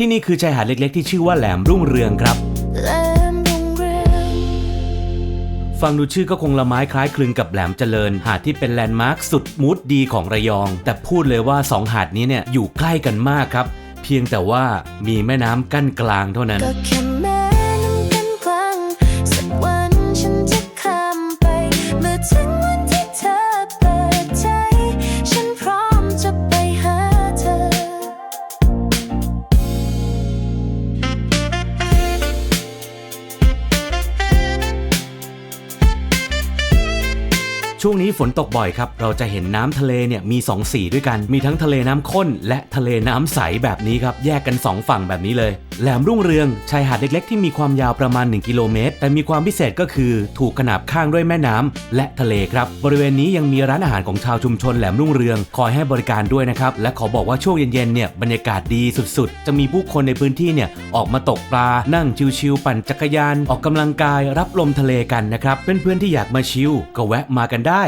ที่นี่คือชายหาดเล็กๆ ที่ชื่อว่าแหลมรุ่งเรืองครับแหลมรุ่งเรืองฟังดูชื่อก็คงละไม้คล้ายคลึงกับแหลมเจริญ หาดที่เป็นแลนด์มาร์คสุดมูดดีของระยอง แต่พูดเลยว่าสองหาดนี้เนี่ยอยู่ใกล้กันมากครับ เพียงแต่ว่ามีแม่น้ำกั้นกลางเท่านั้นก็แค่แม่น้ ช่วงนี้ฝนตกบ่อยครับ เราจะเห็นน้ำทะเลเนี่ยมี 2 สีด้วยกัน มีทั้งทะเลน้ำข้น และทะเลน้ำใสแบบนี้ครับ แยกกัน 2 ฝั่งแบบนี้เลย แหลมรุ่งเรืองชายหาดเล็กๆ ที่มีความยาวประมาณ 1 กิโลเมตร แต่มีความพิเศษก็คือถูกขนาบข้างด้วยแม่น้ำและทะเลครับ บริเวณนี้ยังมีร้านอาหารของชาวชุมชนแหลมรุ่งเรืองคอยให้บริการด้วยนะครับ และขอบอกว่าช่วงเย็นๆเนี่ยบรรยากาศดีสุดๆ จะมีผู้คนในพื้นที่เนี่ยออกมาตกปลา นั่งชิวๆปั่นจักรยาน ออกกำลังกายรับลมทะเลกันนะครับเพื่อนๆที่อยากมาชิลก็แวะมากันได้